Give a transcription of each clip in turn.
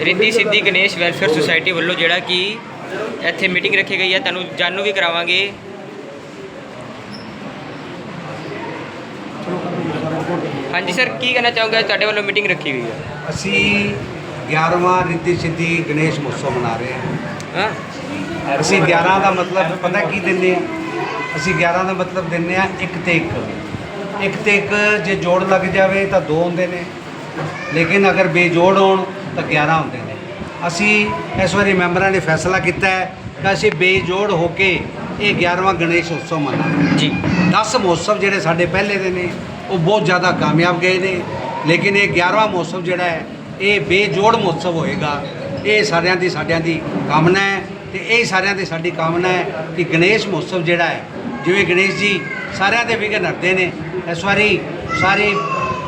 ਰਿੱਧੀ ਸਿੱਧੀ Ganesh welfare society ਵੱਲੋਂ ਜਿਹੜਾ ਕਿ ਇੱਥੇ ਮੀਟਿੰਗ ਰੱਖੀ ਗਈ ਹੈ ਤੁਹਾਨੂੰ ਜਾਣੂ ਵੀ ਕਰਾਵਾਂਗੇ। ਹਾਂਜੀ ਸਰ ਕੀ ਕਹਿਣਾ ਚਾਹੋਗੇ? ਤੁਹਾਡੇ ਵੱਲੋਂ ਮੀਟਿੰਗ ਰੱਖੀ ਗਈ ਹੈ। ਅਸੀਂ 11ਵਾਂ ਰਿੱਧੀ ਸਿੱਧੀ ਗਣੇਸ਼ ਮਹੋਤਸਵ ਮਨਾ ਰਹੇ ਹਾਂ। ਹਾਂ। ਅਸੀਂ 11 ਦਾ ਮਤਲਬ ਪਤਾ ਕੀ ਦਿੰਦੇ ਆ ਅਸੀਂ 11 ਦਾ ਮਤਲਬ ਦਿੰਦੇ ਆ ਇੱਕ ਤੇ ਇੱਕ। ਇੱਕ ਤੇ ਇੱਕ ਜੇ ਜੋੜ ਲੱਗ ਜਾਵੇ ਤਾਂ ਦੋ ਹੁੰਦੇ ਨੇ। ਲੇਕਿਨ ਅਗਰ ਬੇਜੋੜ ਹੋਣ ਤਾਂ 11 ਹੁੰਦੇ ਨੇ। ਅਸੀਂ ਇਸ ਵਾਰੀ ਮੈਂਬਰਾਂ ਨੇ ਫੈਸਲਾ ਕੀਤਾ ਹੈ ਕਿ ਅਸੀਂ ਬੇਜੋੜ ਹੋ ਕੇ ਇਹ 11ਵਾਂ ਗਣੇਸ਼ ਉਤਸਵ ਮਨਾਵਾਂਗੇ। ਜੀ। 10 ਮਹੋਤਸਵ ਜਿਹੜੇ ਸਾਡੇ ਪਹਿਲੇ ਦੇ ਨੇ ਉਹ ਬਹੁਤ ਜ਼ਿਆਦਾ ਕਾਮਯਾਬ ਗਏ ਨੇ। ਲੇਕਿਨ ਇਹ 11ਵਾਂ ਮਹੋਤਸਵ ਜਿਹੜਾ ਹੈ ਇਹ ਬੇਜੋੜ ਮਹੋਤਸਵ ਹੋਏਗਾ। ਇਹ ਸਾਰਿਆਂ ਦੀ ਸਾਡਿਆਂ ਦੀ ਕਾਮਨਾ ਹੈ ਤੇ ਇਹ ਸਾਰਿਆਂ ਦੀ ਸਾਡੀ ਕਾਮਨਾ ਹੈ ਕਿ ਗਣੇਸ਼ ਮਹੋਤਸਵ ਜਿਹੜਾ ਹੈ ਜਿਵੇਂ ਗਣੇਸ਼ ਜੀ ਸਾਰਿਆਂ ਦੇ ਵਿਘਨ ਹਟਦੇ ਨੇ ਇਸ ਵਾਰੀ ਸਾਰੀ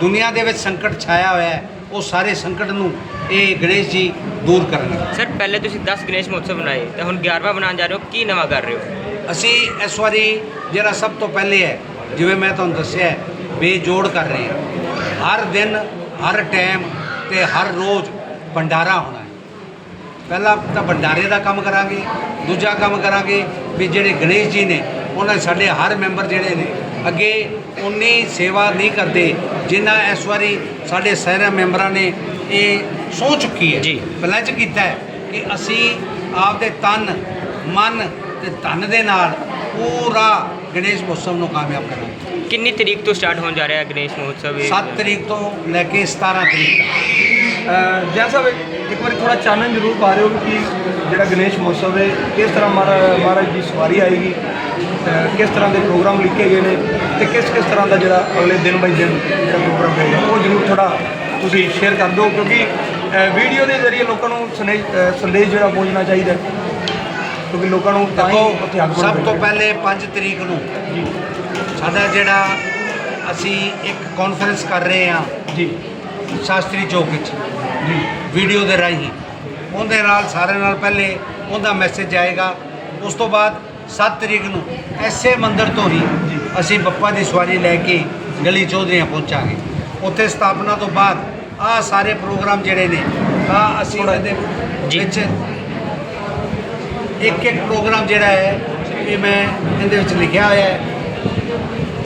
ਦੁਨੀਆ ਦੇ ਵਿੱਚ ਸੰਕਟ ਛਾਇਆ ਹੋਇਆ ਹੈ ਉਹ ਸਾਰੇ ਸੰਕਟ ਨੂੰ ਇਹ ਗਣੇਸ਼ ਜੀ ਦੂਰ ਕਰਨਗੇ ਸਰ ਪਹਿਲੇ ਤੁਸੀਂ 10 ਗਣੇਸ਼ ਮਹੋਤਸਵ ਬਣਾਏ ਤੇ ਹੁਣ 11ਵਾਂ ਬਣਾਉਣ ਜਾ ਰਹੇ ਹੋ ਕੀ ਨਵਾਂ ਕਰ ਰਹੇ ਹੋ? ਅਸੀਂ ਇਸ ਵਾਰੀ ਜਿਹੜਾ ਸਭ ਤੋਂ ਪਹਿਲੇ ਹੈ ਜਿਵੇਂ ਮੈਂ ਤੁਹਾਨੂੰ ਦੱਸਿਆ ਹੈ, ਬੇਜੋੜ ਕਰ ਰਹੇ ਹਾਂ। ਹਰ ਦਿਨ ਹਰ ਟਾਈਮ ਤੇ ਹਰ ਰੋਜ਼ ਭੰਡਾਰਾ ਹੋਣਾ ਹੈ। ਪਹਿਲਾਂ ਤਾਂ ਭੰਡਾਰੇ ਦਾ ਕੰਮ ਕਰਾਂਗੇ ਦੂਜਾ ਕੰਮ ਕਰਾਂਗੇ ਵੀ ਜਿਹੜੇ ਗਣੇਸ਼ ਜੀ ਨੇ ਉਹਨਾਂ ਸਾਡੇ ਹਰ ਮੈਂਬਰ ਜਿਹੜੇ ਨੇ ਅੱਗੇ ਉਨੀ ਸੇਵਾ ਨਹੀਂ ਕਰਦੇ ਜਿੰਨਾ ਇਸ ਵਾਰੀ ਸਾਡੇ ਸਾਰੇ ਮੈਂਬਰਾਂ ਨੇ ਇਹ ਸੋਚ ਚੁੱਕੀ ਹੈ ਜੀ। ਪਲੈਜ ਕੀਤਾ ਹੈ ਕਿ ਅਸੀਂ ਆਪਦੇ ਤਨ ਮਨ ਤੇ ਧਨ ਦੇ ਨਾਲ ਪੂਰਾ ਗਣੇਸ਼ ਮਹੋਤਸਵ ਨੂੰ ਕਾਮਯਾਬ ਕਰਾਂਗੇ ਕਿੰਨੀ ਤਰੀਕ ਤੋਂ ਸਟਾਰਟ ਹੋਣ ਜਾ ਰਿਹਾ ਹੈ ਗਣੇਸ਼ ਮਹੋਤਸਵ ਇਹ? 7 ਤਰੀਕ ਤੋਂ ਲੈ ਕੇ 17 ਤਰੀਕ ਤੱਕ ਜੈ ਸਾਹਿਬ ਇੱਕ ਵਾਰੀ ਥੋੜਾ ਚਾਨਣ ਜ਼ਰੂਰ ਪਾ ਰਹੇ ਹੋ ਕਿ ਜਿਹੜਾ ਗਣੇਸ਼ ਮਹੋਤਸਵ ਹੈ ਕਿਸ ਤਰ੍ਹਾਂ ਮਹਾਰਾ- ਮਹਾਰਾਜ ਦੀ ਸਵਾਰੀ ਆਏਗੀ ਅਹ ਕਿਸ ਤਰ੍ਹਾਂ ਦੇ ਪ੍ਰੋਗਰਾਮ ਲਿਖੇ ਗਏ ਨੇ ਤੇ ਕਿਸ ਕਿਸ ਤਰ੍ਹਾਂ ਦਾ ਜਿਹੜਾ ਅਗਲੇ ਦਿਨ ਬਾਈ ਦਿਨ ਜਿਹੜਾ ਪ੍ਰੋਗਰਾਮ ਹੋਏਗਾ ਉਹ ਜ਼ਰੂਰ ਥੋੜਾ ਤੁਸੀਂ ਸ਼ੇਅਰ ਕਰ ਦਿਓ ਕਿਉਂਕਿ ਵੀਡੀਓ ਦੇ ਜ਼ਰੀਏ ਲੋਕਾਂ ਨੂੰ ਸੰਦੇਸ਼ ਜਿਹੜਾ ਪਹੁੰਚਣਾ ਚਾਹੀਦਾ। ਕਿਉਂਕਿ ਲੋਕਾਂ ਨੂੰ ਤਾਂ ਹੀ ਸਭ ਤੋਂ ਪਹਿਲੇ 5 ਤਰੀਕ ਨੂੰ ਸਾਡਾ ਜਿਹੜਾ ਅਸੀਂ ਇੱਕ ਕਾਨਫਰੰਸ ਕਰ ਰਹੇ ਹਾਂ ਜੀ। ਸ਼ਾਸਤਰੀ ਚੌਕ ਵਿੱਚ ਜੀ। ਵੀਡੀਓ ਦੇ ਰਾਹੀਂ। ਉਹਦੇ ਨਾਲ ਸਾਰਿਆਂ ਨਾਲ ਪਹਿਲੇ ਉਹਦਾ ਮੈਸੇਜ ਆਏਗਾ। ਉਸ ਤੋਂ ਬਾਅਦ 7 ਤਰੀਕ ਨੂੰ ਐਸੇ ਮੰਦਿਰ ਤੋਂ ਹੀ ਅਸੀਂ ਬੱਪਾ ਦੀ ਸਵਾਰੀ ਲੈ ਕੇ ਗਲੀ ਚੌਧਰੀਆਂ ਪਹੁੰਚਾਂਗੇ। ਉੱਥੇ ਸਥਾਪਨਾ ਤੋਂ ਬਾਅਦ ਆਹ ਸਾਰੇ ਪ੍ਰੋਗਰਾਮ ਜਿਹੜੇ ਨੇ ਆ ਅਸੀਂ ਇਹਦੇ। ਵਿੱਚ ਇੱਕ ਇੱਕ ਪ੍ਰੋਗਰਾਮ ਜਿਹੜਾ ਹੈ ਇਹ ਮੈਂ ਇਹਦੇ ਵਿੱਚ ਲਿਖਿਆ ਹੋਇਆ ਹੈ।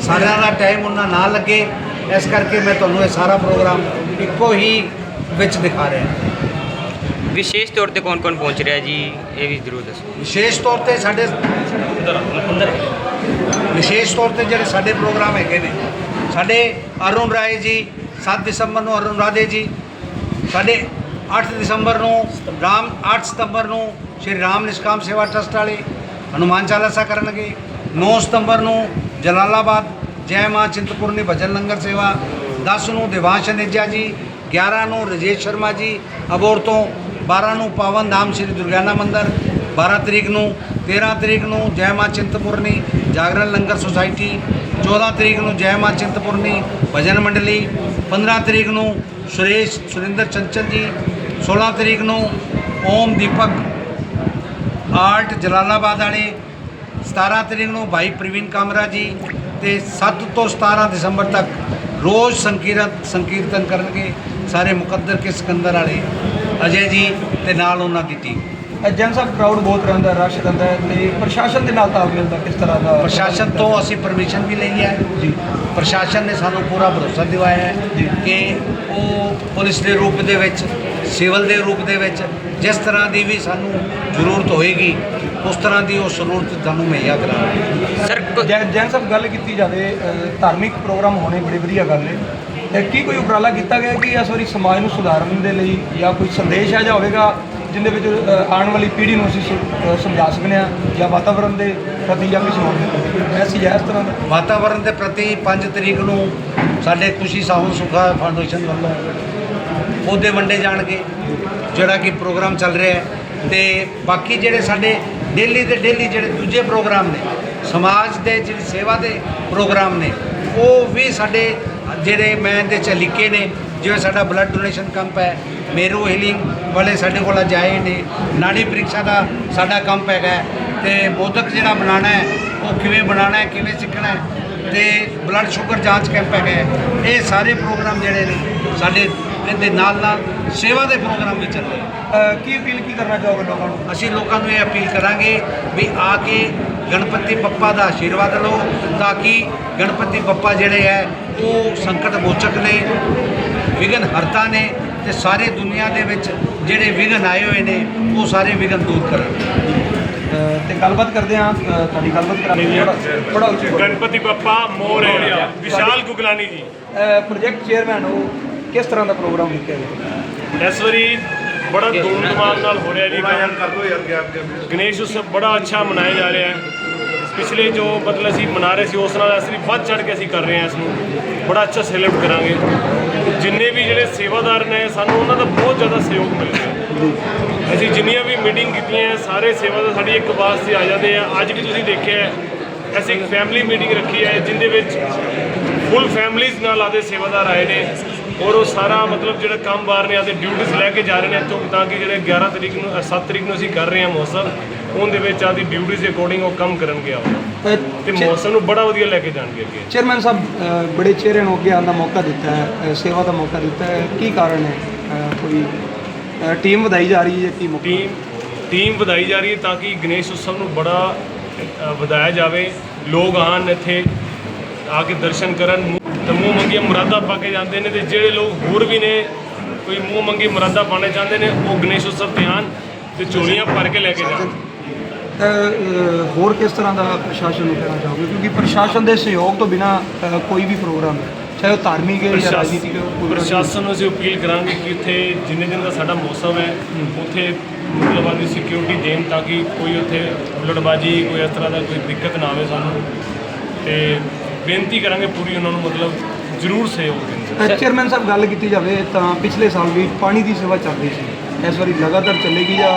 ਸਾਰਿਆਂ ਦਾ ਟਾਈਮ ਉਹਨਾਂ ਨਾਲ ਲੱਗੇ। ਇਸ ਕਰਕੇ ਮੈਂ ਤੁਹਾਨੂੰ ਇਹ ਸਾਰਾ ਪ੍ਰੋਗਰਾਮ ਇੱਕੋ ਹੀ ਵਿੱਚ ਦਿਖਾ ਰਿਹਾ। ਵਿਸ਼ੇਸ਼ ਤੌਰ ਤੇ ਕੌਣ ਕੌਣ ਪਹੁੰਚ ਰਿਹਾ ਜੀ ਇਹ ਵੀ ਜ਼ਰੂਰ ਦੱਸੋ। ਵਿਸ਼ੇਸ਼ ਤੌਰ ਤੇ ਸਾਡੇ ਵਿਸ਼ੇਸ਼ ਤੌਰ ਤੇ ਜਿਹੜੇ ਸਾਡੇ ਪ੍ਰੋਗਰਾਮ ਹੈਗੇ ਨੇ ਸਾਡੇ ਅਰੁਣ ਰਾਏ ਜੀ 7 ਦਸੰਬਰ ਨੂੰ ਅਰੁਣ ਰਾਧੇ ਜੀ ਸਾਡੇ 8 ਦਸੰਬਰ ਨੂੰ ਰਾਮ 8 ਸਤੰਬਰ ਨੂੰ ਸ਼੍ਰੀ ਰਾਮ ਨਿਸ਼ਕਾਮ ਸੇਵਾ ਟਰਸਟ ਵਾਲੇ ਹਨੂਮਾਨ ਚਾਲੀਸਾ ਕਰਨਗੇ 9 ਸਤੰਬਰ ਨੂੰ ਜਲਾਲਾਬਾਦ ਜੈ ਮਾਂ ਚਿੰਤਪੁਰਨੀ ਭਜਨ ਲੰਗਰ ਸੇਵਾ 10 ਨੂੰ ਦਿਵਾਂਸ਼ ਅਨੇਜਾ ਜੀ 11 ਨੂੰ ਰਜੇਸ਼ ਸ਼ਰਮਾ ਜੀ ਅਬੋਰ ਤੋਂ 12 ਨੂੰ ਪਾਵਨ ਧਾਮ ਸ਼੍ਰੀ ਦੁਰਗਿਆਨਾ ਮੰਦਿਰ 12 ਤਰੀਕ ਨੂੰ 13 ਤਰੀਕ ਨੂੰ ਜੈ ਮਾਂ ਚਿੰਤਪੁਰਨੀ, ਜਾਗਰਣ ਲੰਗਰ ਸੁਸਾਇਟੀ 14 ਤਰੀਕ ਨੂੰ ਜੈ ਮਾਂ ਚਿੰਤਪੁਰਨੀ ਭਜਨ ਮੰਡਲੀ 15 ਤਰੀਕ ਨੂੰ ਸੁਰੇਸ਼ ਸੁਰਿੰਦਰ ਚੰਚਲ ਜੀ 16 ਤਰੀਕ ਨੂੰ ਓਮ ਦੀਪਕ ਆਰਟ ਜਲਾਲਾਬਾਦ ਵਾਲੇ 17 ਤਰੀਕ ਨੂੰ ਭਾਈ ਪ੍ਰਵੀਨ ਕਾਮਰਾ ਜੀ ਤੇ 7 ਤੋਂ 17 ਦਸੰਬਰ ਤੱਕ ਰੋਜ਼ ਸੰਕੀਰਤ ਸੰਕੀਰਤਨ ਕਰਨਗੇ ਸਾਰੇ ਮੁਕੱਦਰ ਕੇ ਸਿਕੰਦਰ ਵਾਲੇ। ਅਜੇ ਜੀ ਤੇ ਨਾਲ ਉਹਨਾਂ ਦੀ ਟੀਮ ਜਨ ਸਾਹਿਬ ਕਰਾਊਡ ਬਹੁਤ ਰਹਿੰਦਾ ਰਸ਼ ਰਹਿੰਦਾ ਹੈ ਤੇ ਪ੍ਰਸ਼ਾਸਨ ਦੇ ਨਾਲ ਤਾਲਮੇਲ ਦਾ ਕਿਸ ਤਰ੍ਹਾਂ ਦਾ ਪ੍ਰਸ਼ਾਸਨ ਤੋਂ ਅਸੀਂ ਪਰਮਿਸ਼ਨ ਵੀ ਲਈ ਹੈ। ਜੀ। ਪ੍ਰਸ਼ਾਸਨ ਨੇ ਸਾਨੂੰ ਪੂਰਾ ਭਰੋਸਾ ਦਿਵਾਇਆ ਹੈ। ਕਿ ਉਹ ਪੁਲਿਸ ਦੇ ਰੂਪ ਦੇ ਵਿੱਚ ਸਿਵਲ ਦੇ ਰੂਪ ਦੇ ਵਿੱਚ ਜਿਸ ਤਰ੍ਹਾਂ ਦੀ ਵੀ ਸਾਨੂੰ ਜ਼ਰੂਰਤ ਹੋਏਗੀ ਉਸ ਤਰ੍ਹਾਂ ਦੀ ਉਹ ਸਹੂਲਤ ਤੁਹਾਨੂੰ ਮੁਹੱਈਆ ਕਰਾਂਗੇ ਸਰ ਜੈ ਜੈਨ ਸਾਹਿਬ, ਗੱਲ ਕੀਤੀ ਜਾਵੇ ਧਾਰਮਿਕ ਪ੍ਰੋਗਰਾਮ ਹੋਣੇ ਬੜੀ ਵਧੀਆ ਗੱਲ ਹੈ ਤੇ ਕੀ ਕੋਈ ਉਪਰਾਲਾ ਕੀਤਾ ਗਿਆ ਕਿ ਇਸ ਵਾਰੀ ਸਮਾਜ ਨੂੰ ਸੁਧਾਰਨ ਦੇ ਲਈ ਜਾਂ ਕੋਈ ਸੰਦੇਸ਼ ਹੈ ਜਾਂ ਹੋਵੇਗਾ ਜਿੰਦੇ ਵਿੱਚ ਆਉਣ ਵਾਲੀ ਪੀੜ੍ਹੀ ਨੂੰ ਅਸੀਂ ਸੁ- ਸਮਝਾ ਸਕਦੇ ਹਾਂ ਜਾਂ ਵਾਤਾਵਰਣ ਦੇ ਪ੍ਰਤੀ ਜਾਂ ਕਿਸੇ ਹੋਰ ਦੇ ਐਸੀ ਜਾਂ ਇਸ ਤਰ੍ਹਾਂ ਦਾ? ਵਾਤਾਵਰਣ ਦੇ ਪ੍ਰਤੀ 5 ਤਰੀਕ ਨੂੰ ਸਾਡੇ ਖੁਸ਼ੀ ਸਾਹੂ ਸੁਖਾ ਫਾਊਂਡੇਸ਼ਨ ਵੱਲੋਂ ਪੌਦੇ ਵੰਡੇ ਜਾਣਗੇ, ਜਿਹੜਾ ਕਿ ਪ੍ਰੋਗਰਾਮ ਚੱਲ ਰਿਹਾ ਹੈ। ਤੇ ਬਾਕੀ ਜਿਹੜੇ ਸਾਡੇ ਡੇਲੀ ਦੇ ਡੇਲੀ ਜਿਹੜੇ ਦੂਜੇ ਪ੍ਰੋਗਰਾਮ ਨੇ ਸਮਾਜ ਦੇ ਜਿਹੜੀ ਸੇਵਾ ਦੇ ਪ੍ਰੋਗਰਾਮ ਨੇ ਉਹ ਵੀ ਸਾਡੇ ਜਿਹੜੇ ਮੈਂ ਇਹਦੇ ਚ ਲਿਖੇ ਨੇ ਜਿਵੇਂ ਸਾਡਾ ਬਲੱਡ ਡੋਨੇਸ਼ਨ ਕੈਂਪ ਹੈ ਮੇਰੂ ਹੀਲਿੰਗ ਵਾਲੇ ਸਾਡੇ ਕੋਲ ਅੱਜ ਆਏ ਨੇ ਨਾੜੀ ਪ੍ਰੀਖਿਆ ਦਾ ਸਾਡਾ ਕੈਂਪ ਹੈਗਾ ਤੇ ਮੋਦਕ ਜਿਹੜਾ ਬਣਾਉਣਾ ਹੈ ਉਹ ਕਿਵੇਂ ਬਣਾਉਣਾ ਹੈ ਕਿਵੇਂ ਸਿੱਖਣਾ ਹੈ ਤੇ ਬਲੱਡ ਸ਼ੂਗਰ ਜਾਂਚ ਕੈਂਪ ਹੈਗਾ। ਇਹ ਸਾਰੇ ਪ੍ਰੋਗਰਾਮ ਜਿਹੜੇ ਨੇ ਸਾਡੇ ਇਹਦੇ ਨਾਲ ਨਾਲ ਸੇਵਾ ਦੇ ਪ੍ਰੋਗਰਾਮ ਵੀ ਚੱਲ ਰਹੇ ਅ, ਕੀ ਅਪੀਲ ਕੀ ਕਰਨਾ ਚਾਹੋਗੇ ਲੋਕਾਂ ਨੂੰ ਅਸੀਂ ਲੋਕਾਂ ਨੂੰ ਇਹ ਅਪੀਲ ਕਰਾਂਗੇ ਵੀ ਆ ਕੇ ਗਣਪਤੀ ਬੱਪਾ ਦਾ ਆਸ਼ੀਰਵਾਦ ਲਓ ਤਾਂ ਕਿ ਗਣਪਤੀ ਬੱਪਾ ਜਿਹੜੇ ਹੈ ਉਹ ਸੰਕਟ ਮੋਚਕ ਨੇ ਵਿਘਨ ਹਰਤਾ ਨੇ ਤੇ ਸਾਰੇ ਦੁਨੀਆ ਦੇ ਵਿੱਚ ਜਿਹੜੇ ਵਿਘਨ ਆਏ ਹੋਏ ਨੇ ਉਹ ਸਾਰੇ ਵਿਘਨ ਦੂਰ ਕਰਨ। ਤੇ ਗੱਲਬਾਤ ਕਰਦੇ ਹਾਂ ਅ, ਤੁਹਾਡੀ ਗੱਲਬਾਤ ਕਰਾਂਗੇ। ਥੋੜਾ। ਗਣਪਤੀ ਬੱਪਾ ਮੋਰਿਆ ਵਿਸ਼ਾਲ ਗੁਗਲਾਨੀ ਜੀ। ਪ੍ਰੋਜੈਕਟ ਚੇਅਰਮੈਨ ਹੋ ਕਿਸ ਤਰ੍ਹਾਂ ਦਾ ਪ੍ਰੋਗਰਾਮ ਲਿਖਿਆ ਗਿਆ ਇਸ ਵਾਰੀ ਬੜਾ ਧੂਮਧਾਮ ਨਾਲ ਹੋ ਰਿਹਾ ਜੀ। ਗਣੇਸ਼ ਉਤਸਵ ਬੜਾ ਅੱਛਾ ਮਨਾਇਆ ਜਾ ਰਿਹਾ ਹੈ। ਪਿਛਲੇ ਜੋ ਮਤਲਬ ਅਸੀਂ ਮਨਾ ਰਹੇ ਸੀ ਉਸ ਨਾਲ ਅਸੀਂ ਵੱਧ ਚੜ ਕੇ ਅਸੀਂ ਕਰ ਰਹੇ ਹਾਂ ਇਸ ਨੂੰ। ਬੜਾ ਅੱਛਾ ਸੈਲੀਬ੍ਰੇਟ ਕਰਾਂਗੇ। ਜਿੰਨੇ ਵੀ ਜਿਹੜੇ ਸੇਵਾਦਾਰ ਨੇ ਸਾਨੂੰ ਉਹਨਾਂ ਦਾ ਬਹੁਤ ਜ਼ਿਆਦਾ ਸਹਿਯੋਗ ਮਿਲ ਰਿਹਾ ਅਸੀਂ ਜਿੰਨੀਆਂ ਵੀ ਮੀਟਿੰਗ ਕੀਤੀਆਂ ਹੈ, ਸਾਰੇ ਸੇਵਾਦਾਰ ਸਾਡੀ ਇੱਕ ਵਾਸਤੇ ਆ ਜਾਂਦੇ ਆ। ਅੱਜ ਵੀ ਤੁਸੀਂ ਦੇਖਿਆ ਹੈ, ਅਸੀਂ ਇੱਕ ਫੈਮਿਲੀ ਮੀਟਿੰਗ ਰੱਖੀ ਹੈ ਜਿੰਦੇ ਵਿੱਚ ਫੁੱਲ ਫੈਮਿਲੀਜ਼ ਨਾਲ ਆਦੇ ਸੇਵਾਦਾਰ ਆਏ ਨੇ। ਔਰ ਉਹ ਸਾਰਾ ਮਤਲਬ ਜਿਹੜਾ ਕੰਮ ਬਾਰ ਨੇ ਆਦੇ ਡਿਊਟੀਆਂ ਲੈ ਕੇ ਜਾ ਰਹੇ ਨੇ ਇੱਥੋਂ ਤਾਂ ਕਿ ਜਿਹੜੇ 11 ਤਰੀਕ ਨੂੰ 7 ਤਰੀਕ ਨੂੰ ਅਸੀਂ ਕਰ ਰਹੇ ਹਾਂ ਮੌਸਮ ਉਹਦੇ ਵਿੱਚ ਆਦੀ ਡਿਊਟੀਆਂ ਦੇ ਅਕੋਰਡਿੰਗ ਉਹ ਕੰਮ ਕਰਨਗੇ ਆਓ ਤੇ ਮੌਸਮ ਨੂੰ ਬੜਾ ਵਧੀਆ ਲੈ ਕੇ ਜਾਣਗੇ ਅੱਗੇ। ਚੇਅਰਮੈਨ ਸਾਹਿਬ ਬੜੇ ਚਿਹਰੇ ਨੂੰ ਅੱਗੇ ਆਉਣ ਦਾ ਮੌਕਾ ਦਿੱਤਾ ਹੈ ਸੇਵਾ ਦਾ ਮੌਕਾ ਦਿੱਤਾ ਹੈ। ਕੀ ਕਾਰਨ ਹੈ? ਕੋਈ ਟੀਮ ਵਧਾਈ ਜਾ ਰਹੀ ਹੈ ਕੀ ਮੌਕਾ? ਟੀਮ ਟੀਮ ਵਧਾਈ ਜਾ ਰਹੀ ਹੈ ਤਾਂ ਕਿ ਗਣੇਸ਼ ਉਤਸਵ ਨੂੰ ਬੜਾ ਵਧਾਇਆ ਜਾਵੇ। ਲੋਕ ਆਉਣ ਇੱਥੇ ਆ ਕੇ ਦਰਸ਼ਨ ਕਰਨ। ਮੂੰਹ- ਤੇ ਮੂੰਹ ਮੰਗੀਆਂ ਮੁਰਾਦਾਂ ਪਾ ਕੇ ਜਾਂਦੇ ਨੇ ਤੇ ਜਿਹੜੇ ਲੋਕ ਹੋਰ ਵੀ ਨੇ ਕੋਈ ਮੂੰਹ ਮੰਗੀ ਮੁਰਾਦਾਂ ਪਾਣੇ ਚਾਹੁੰਦੇ ਨੇ ਉਹ ਗਣੇਸ਼ ਉਤਸਵ ਤੇ ਆਉਣ ਤੇ ਝੋਲੀਆਂ ਭਰ ਕੇ ਲੈ ਕੇ ਜਾਣ। ਅ, ਹੋਰ ਕਿਸ ਤਰ੍ਹਾਂ ਦਾ ਪ੍ਰਸ਼ਾਸਨ ਨੂੰ ਕਹਿਣਾ ਚਾਹੋਗੇ? ਕਿਉਂਕਿ ਪ੍ਰਸ਼ਾਸਨ ਦੇ ਸਹਿਯੋਗ ਤੋਂ ਬਿਨਾ ਕੋਈ ਵੀ ਪ੍ਰੋਗਰਾਮ ਚਾਹੇ ਉਹ ਧਾਰਮਿਕ ਹੈ ਜਾਂ ਰਾਜਨੀਤਿਕ ਹੈ ਉਹ ਪ੍ਰਸ਼ਾਸਨ ਨੂੰ ਅਸੀਂ ਅਪੀਲ ਕਰਾਂਗੇ ਕਿ ਉੱਥੇ ਜਿੰਨੇ ਦਿਨ ਦਾ ਸਾਡਾ ਮੌਸਮ ਹੈ ਉੱਥੇ ਮਤਲਬ ਆਦੀ ਸਿਕਿਉਰਿਟੀ ਦੇਣ ਤਾਂ ਕਿ ਕੋਈ ਉੱਥੇ ਹੁੱਲੜਬਾਜੀ ਕੋਈ ਇਸ ਤਰ੍ਹਾਂ ਦਾ ਕੋਈ ਦਿੱਕਤ ਨਾ ਆਵੇ ਸਾਨੂੰ। ਤੇ ਬੇਨਤੀ ਕਰਾਂਗੇ ਪੂਰੀ ਉਹਨਾਂ ਨੂੰ ਮਤਲਬ ਜ਼ਰੂਰ ਸਹਿਯੋਗ ਦੇਣ ਚੇਅਰਮੈਨ ਸਾਹਿਬ ਗੱਲ ਕੀਤੀ ਜਾਵੇ ਤਾਂ ਪਿਛਲੇ ਸਾਲ ਵੀ ਪਾਣੀ ਦੀ ਸੇਵਾ ਚੱਲ ਰਹੀ ਸੀ। ਇਸ ਵਾਰੀ ਲਗਾਤਾਰ ਚੱਲੇਗੀ ਜਾਂ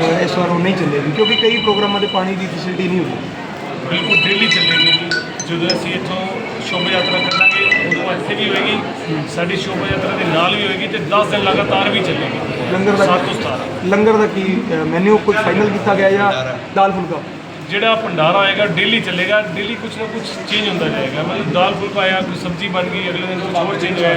ਅ, ਇਸ ਵਾਰ ਉਹ ਨਹੀਂ ਚੱਲੇਗੀ? ਕਿਉਂਕਿ ਕਈ ਪ੍ਰੋਗਰਾਮਾਂ ਦੇ ਪਾਣੀ ਦੀ ਫੈਸਿਲਿਟੀ ਨਹੀਂ ਹੁੰਦੀ। ਬਿਲਕੁਲ ਡੇਲੀ ਚੱਲੇਗੀ ਜੀ। ਜਦੋਂ ਅਸੀਂ ਇੱਥੋਂ ਸ਼ੋਭਾ ਯਾਤਰਾ ਕਰਾਂਗੇ ਉਦੋਂ ਇੱਥੇ ਵੀ ਹੋਏਗੀ ਸਾਡੀ ਸ਼ੋਭਾ ਯਾਤਰਾ ਦੇ ਨਾਲ ਵੀ ਹੋਏਗੀ ਤੇ 10 ਦਿਨ ਲਗਾਤਾਰ ਵੀ ਚੱਲੇਗੀ। ਲੰਗਰ ਦਾ 7 ਤੋਂ 17 ਲੰਗਰ ਦਾ ਕੀ ਮੈਨੂ ਕੁਝ ਫਾਈਨਲ ਕੀਤਾ ਗਿਆ ਜਾਂ ਦਾਲ ਫੁਲਕਾ? ਜਿਹੜਾ ਭੰਡਾਰਾ ਆਏਗਾ ਡੇਲੀ ਚੱਲੇਗਾ ਡੇਲੀ ਕੁਝ ਨਾ ਕੁਝ ਚੇਂਜ ਹੁੰਦਾ ਜਾਏਗਾ। ਮਤਲਬ ਦਾਲ ਫੁਲਕਾ ਆਇਆ ਕੋਈ ਸਬਜ਼ੀ ਬਣ ਗਈ ਅਗਲੇ ਦਿਨ ਕੁਝ ਹੋਰ ਚੇਂਜ ਹੋਇਆ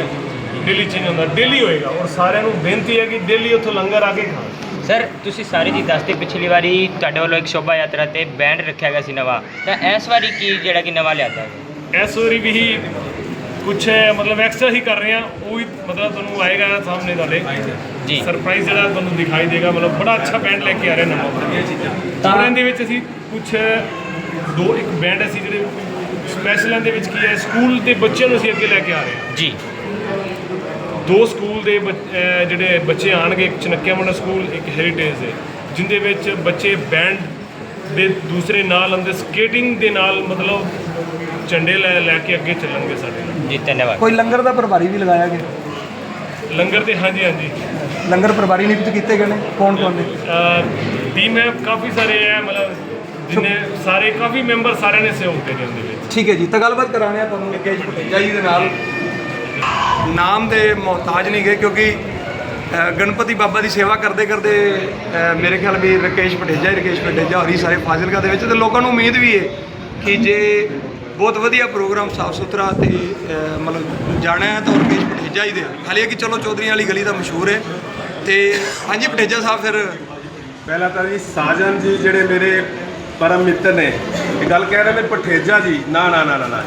ਡੇਲੀ ਚੇਂਜ ਹੁੰਦਾ ਡੇਲੀ ਹੋਏਗਾ। ਔਰ ਸਾਰਿਆਂ ਨੂੰ ਬੇਨਤੀ ਹੈ ਕਿ ਡੇਲੀ ਉੱਥੋਂ ਲੰਗਰ ਆ ਕੇ ਖਾਣ ਸਰ ਤੁਸੀਂ ਸਾਰੀ ਜੀ ਦੱਸਦੇ ਪਿਛਲੀ ਵਾਰੀ ਤੁਹਾਡੇ ਵੱਲੋਂ ਇੱਕ ਸ਼ੋਭਾ ਯਾਤਰਾ ਤੇ ਬੈਂਡ ਰੱਖਿਆ ਗਿਆ ਸੀ ਨਵਾਂ। ਤਾਂ ਇਸ ਵਾਰੀ ਕੀ ਜਿਹੜਾ ਕਿ ਨਵਾਂ ਲਿਆਦਾ? ਹੈ ਇਸ ਵਾਰੀ ਵੀ ਕੁਝ ਮਤਲਬ ਐਕਸਟਰਾ ਹੀ ਕਰ ਰਹੇ ਆ ਉਹ ਵੀ ਮਤਲਬ ਤੁਹਾਨੂੰ ਆਏਗਾ ਸਾਹਮਣੇ ਤੁਹਾਡੇ। ਜੀ। ਸਰਪ੍ਰਾਈਜ਼ ਜਿਹੜਾ ਤੁਹਾਨੂੰ ਦਿਖਾਈ ਦੇਗਾ ਮਤਲਬ ਬੜਾ ਅੱਛਾ ਬੈਂਡ ਲੈ ਕੇ ਆ ਰਹੇ ਨਵਾਂ। ਤਾਂ ਇਹਦੇ ਵਿੱਚ ਅਸੀਂ ਕੁਝ ਦੋ ਇੱਕ ਬੈਂਡ ਅਸੀਂ ਜਿਹੜੇ ਸਪੈਸ਼ਲ ਦੇ ਵਿੱਚ ਕੀ ਹੈ ਸਕੂਲ ਦੇ ਬੱਚਿਆਂ ਨੂੰ ਅਸੀਂ ਅੱਗੇ ਲੈ ਕੇ ਆ ਰਹੇ ਹਾਂ। ਜੀ। ਦੋ ਸਕੂਲ ਦੇ ਜਿਹੜੇ ਬੱਚੇ ਆਣਗੇ ਇੱਕ ਚਨੱਕਿਆ ਮੰਡਾ ਸਕੂਲ ਇੱਕ ਹੈਰੀਟੇਜ ਦੇ ਜਿੰਦੇ ਵਿੱਚ ਬੱਚੇ ਬੈਂਡ ਦੇ ਦੂਸਰੇ ਨਾਲ ਅੰਦਰ ਸਕੇਟਿੰਗ ਦੇ ਨਾਲ ਮਤਲਬ ਝੰਡੇ ਲੈ ਲੈ ਕੇ ਅੱਗੇ ਚੱਲਣਗੇ ਸਾਡੇ ਨਾਲ। ਜੀ ਧੰਨਵਾਦ। ਕੋਈ ਲੰਗਰ ਦਾ ਪ੍ਰਭਾਰੀ ਵੀ ਲਗਾਇਆ ਗਿਆ? ਲੰਗਰ ਤੇ ਹਾਂਜੀ ਹਾਂਜੀ। ਲੰਗਰ ਪ੍ਰਭਾਰੀ ਨਿਯੁਕਤ ਕੀਤੇ ਗਏ ਨੇ? ਕੌਣ ਕੌਣ ਨੇ? ਟੀਮ ਹੈ ਕਾਫੀ ਸਾਰੇ ਹੈ ਮਤਲਬ ਜਿੰਨੇ ਸਾਰੇ ਕਾਫੀ ਮੈਂਬਰ ਸਾਰਿਆਂ ਨੇ ਸਹਿਯੋਗ ਦੇ ਨੇ। ਉਹਦੇ ਵਿੱਚ ਠੀਕ ਹੈ ਜੀ ਤਾਂ ਗੱਲਬਾਤ ਕਰਾਣੇ ਆ ਤੁਹਾਨੂੰ ਨਿਕੇਸ਼ ਭਟੇਜਾ ਜੀ ਦੇ ਨਾਲ। ਨਾਮ ਦੇ ਮੁਹਤਾਜ ਨਹੀਂ ਗਏ ਕਿਉਂਕਿ ਅ, ਗਣਪਤੀ ਬਾਬਾ ਦੀ ਸੇਵਾ ਕਰਦੇ ਕਰਦੇ ਅ, ਮੇਰੇ ਖਿਆਲ ਵੀ ਰਕੇਸ਼ ਭਟੇਜਾ ਹੀ ਰਕੇਸ਼ ਭਟੇਜਾ ਹੋਰੀ ਸਾਰੇ ਫਾਜ਼ਿਲਕਾ ਦੇ ਵਿੱਚ ਤੇ ਲੋਕਾਂ ਨੂੰ ਉਮੀਦ ਵੀ ਹੈ ਕਿ ਜੇ ਬਹੁਤ ਵਧੀਆ ਪ੍ਰੋਗਰਾਮ ਸਾਫ਼ ਸੁਥਰਾ ਤੇ ਮਤਲਬ ਜਾਣਾ ਹੈ ਤਾਂ ਰਕੇਸ਼ ਭਟੇਜਾ ਹੀ ਦੇ ਹਾਲੇ ਕਿ ਚਲੋ ਚੌਧਰੀਆਂ ਵਾਲੀ ਗਲੀ ਦਾ ਮਸ਼ਹੂਰ ਹੈ ਤੇ ਹਾਂਜੀ ਭਟੇਜਾ ਸਾਹਿਬ ਫਿਰ ਪਹਿਲਾਂ ਤਾਂ ਜੀ ਸਾਜਨ ਜੀ ਜਿਹੜੇ ਮੇਰੇ ਪਰਮ ਮਿੱਤਰ ਨੇ ਇਹ ਗੱਲ ਕਹਿ ਰਹੇ ਨੇ ਪਠੇਜਾ ਜੀ ਨਾ ਨਾ ਨਾ ਨਾ ਨਾ।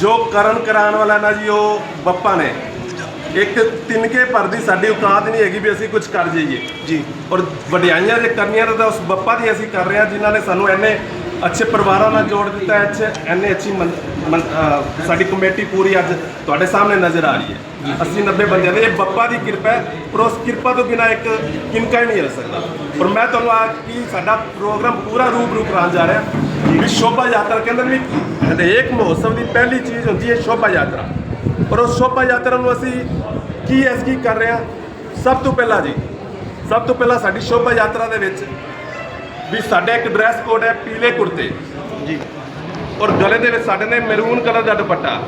ਜੋ ਕਰਨ ਕਰਾਉਣ ਵਾਲਾ ਨਾ ਜੀ ਉਹ ਬੱਪਾ ਨੇ। ਇੱਕ ਤਿਨਕੇ ਭਰਦੀ ਸਾਡੀ ਔਕਾਤ ਨਹੀਂ ਹੈਗੀ ਵੀ ਅਸੀਂ ਕੁਝ ਕਰ ਜਾਈਏ। ਜੀ। ਔਰ ਵਡਿਆਈਆਂ ਜੇ ਕਰਨੀਆਂ ਤਾਂ ਉਸ ਬੱਪਾ ਦੀ ਅਸੀਂ ਕਰ ਰਹੇ ਹਾਂ ਜਿਨ੍ਹਾਂ ਨੇ ਸਾਨੂੰ ਇੰਨੇ ਅੱਛੇ ਪਰਿਵਾਰਾਂ ਨਾਲ ਜੋੜ ਦਿੱਤਾ ਹੈ, ਅੱਛੇ ਇੰਨੇ ਅੱਛੀ ਮਨ- ਸਾਡੀ ਕਮੇਟੀ ਪੂਰੀ ਅੱਜ ਤੁਹਾਡੇ ਸਾਹਮਣੇ ਨਜ਼ਰ ਆ ਰਹੀ ਹੈ। 80 90 ਬੰਦਿਆਂ ਦੇ। ਇਹ ਬੱਪਾ ਦੀ ਕਿਰਪਾ ਹੈ, ਪਰ ਉਸ ਕਿਰਪਾ ਤੋਂ ਬਿਨਾ ਇੱਕ ਕਿਨਕਾ ਹੀ ਨਹੀਂ ਹਿਲ ਸਕਦਾ। ਔਰ ਮੈਂ ਤੁਹਾਨੂੰ ਆ ਕੀ ਸਾਡਾ ਪ੍ਰੋਗਰਾਮ ਪੂਰਾ ਰੂਪ ਰੂਪ ਕਰਾਉਣ ਜਾ ਰਿਹਾ। ਵੀ ਸ਼ੋਭਾ ਯਾਤਰਾ ਕਹਿੰਦੇ ਨੇ ਵੀ ਹਰੇਕ ਮਹੋਤਸਵ ਦੀ ਪਹਿਲੀ ਚੀਜ਼ ਹੁੰਦੀ ਹੈ ਸ਼ੋਭਾ ਯਾਤਰਾ। ਪਰ ਉਸ ਸ਼ੋਭਾ ਯਾਤਰਾ ਨੂੰ ਅਸੀਂ ਕੀ ਐਸ ਕੀ ਕਰ ਰਹੇ ਹਾਂ? ਸਭ ਤੋਂ ਪਹਿਲਾਂ ਜੀ, ਸਭ ਤੋਂ ਪਹਿਲਾਂ ਸਾਡੀ ਸ਼ੋਭਾ ਯਾਤਰਾ ਦੇ ਵਿੱਚ ਵੀ ਸਾਡਾ ਇੱਕ ਡਰੈਸ ਕੋਡ ਹੈ ਪੀਲੇ ਕੁੜਤੇ। ਜੀ। ਔਰ ਗਲੇ ਦੇ ਵਿੱਚ ਸਾਡੇ ਨੇ ਮੈਰੂਨ ਕਲਰ ਦਾ ਦੁਪੱਟਾ।